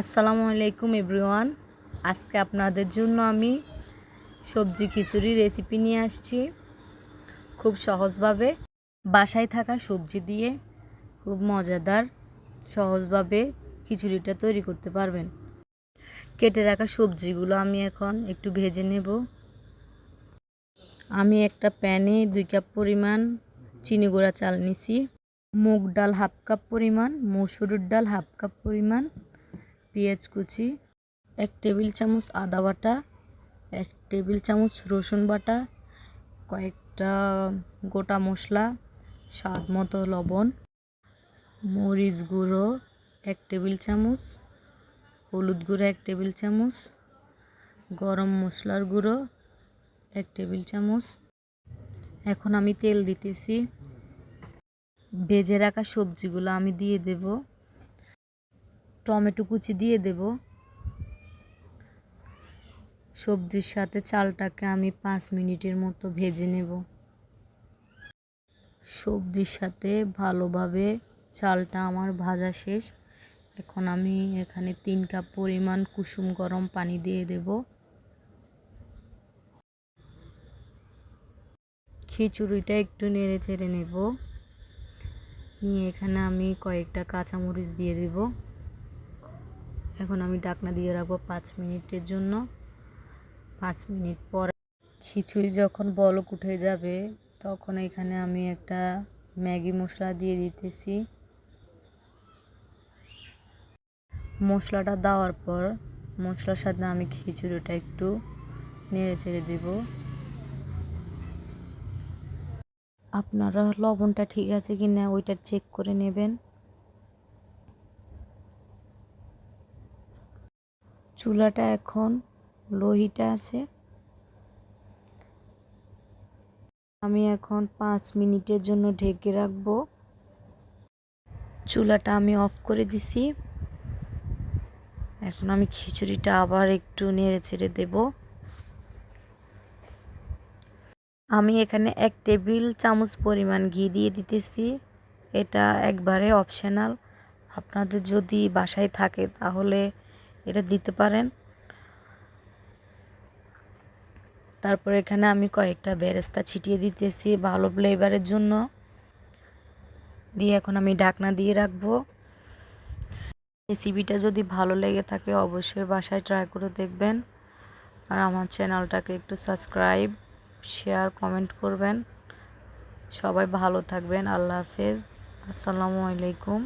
আসসালামু আলাইকুম এভরিওয়ান। আজকে আপনাদের জন্য আমি সবজি খিচুড়ি রেসিপি নিয়ে আসছি। খুব সহজভাবে বাসায় থাকা সবজি দিয়ে খুব মজাদার সহজভাবে খিচুড়িটা তৈরি করতে পারবেন। কেটে রাখা সবজিগুলো আমি এখন একটু ভেজে নেব। আমি একটা প্যানে দুই কাপ পরিমাণ চিনি গুঁড়া চাল নিছি। মুগ ডাল হাফ কাপ পরিমাণ মসুরের ডাল হাফ কাপ পরিমাণ পেঁয়াজ কুচি, এক টেবিল চামচ আদা বাটা, এক টেবিল চামচ রসুন বাটা, কয়েকটা গোটা মশলা, স্বাদ মতো লবণ, মরিচ গুঁড়ো, এক টেবিল চামচ, হলুদ গুঁড়ো, এক টেবিল চামচ, গরম মশলার গুঁড়ো, এক টেবিল চামচ। এখন আমি তেল দিতেছি। ভেজে রাখা সবজিগুলো আমি দিয়ে দেব। টমেটো কুচি দিয়ে দেব। সবজির সাথে চালটাকে আমি পাঁচ মিনিটের মতো ভেজে নেব। সবজির সাথে ভালোভাবে চালটা আমার ভাজা শেষ। এখন আমি এখানে তিন কাপ পরিমাণ কুসুম গরম পানি দিয়ে দেব। খিচুড়িটা একটু নেড়ে চেড়ে নেব। নিয়ে এখানে আমি কয়েকটা কাঁচামরিচ দিয়ে দেব। এখন আমি ডাকনা দিয়ে রাখব পাঁচ মিনিটের জন্য। পাঁচ মিনিট পর খিচুড়ি যখন বলক উঠে যাবে, তখন এখানে আমি একটা ম্যাগি মশলা দিয়ে দিতেছি। মশলাটা দেওয়ার পর মশলার সাথে আমি খিচুড়িটা একটু নেড়ে চেড়ে দেবো। আপনারা লবণটা ঠিক আছে কি না ওইটা চেক করে নেবেন। চুলাটা এখন, লোহিটা আছে। আমি এখন পাঁচ মিনিটের জন্য ঢেকে রাখব। চুলাটা আমি অফ করে দিছি। এখন আমি খিচুড়িটা আবার একটু নেড়ে ছেড়ে দেবো। আমি এখানে এক টেবিল চামচ পরিমাণ ঘি দিয়ে দিতেছি। এটা একবারে অপশনাল আপনাদের যদি বাসায় থাকে তাহলে এটা দিতে পারেন। তারপর এখানে আমি কয়েকটা বেরেস্তা ছিটিয়ে দিতেছি ভালো ফ্লেভারের জন্য। দিয়ে এখন আমি ঢাকনা দিয়ে রাখব। রেসিপিটা যদি ভালো লেগে থাকে অবশ্যই বাসায় ট্রাই করে দেখবেন। আর আমার চ্যানেলটাকে একটু সাবস্ক্রাইব শেয়ার কমেন্ট করবেন। সবাই ভালো থাকবেন, আল্লাহ হাফেজ। আসসালামু আলাইকুম।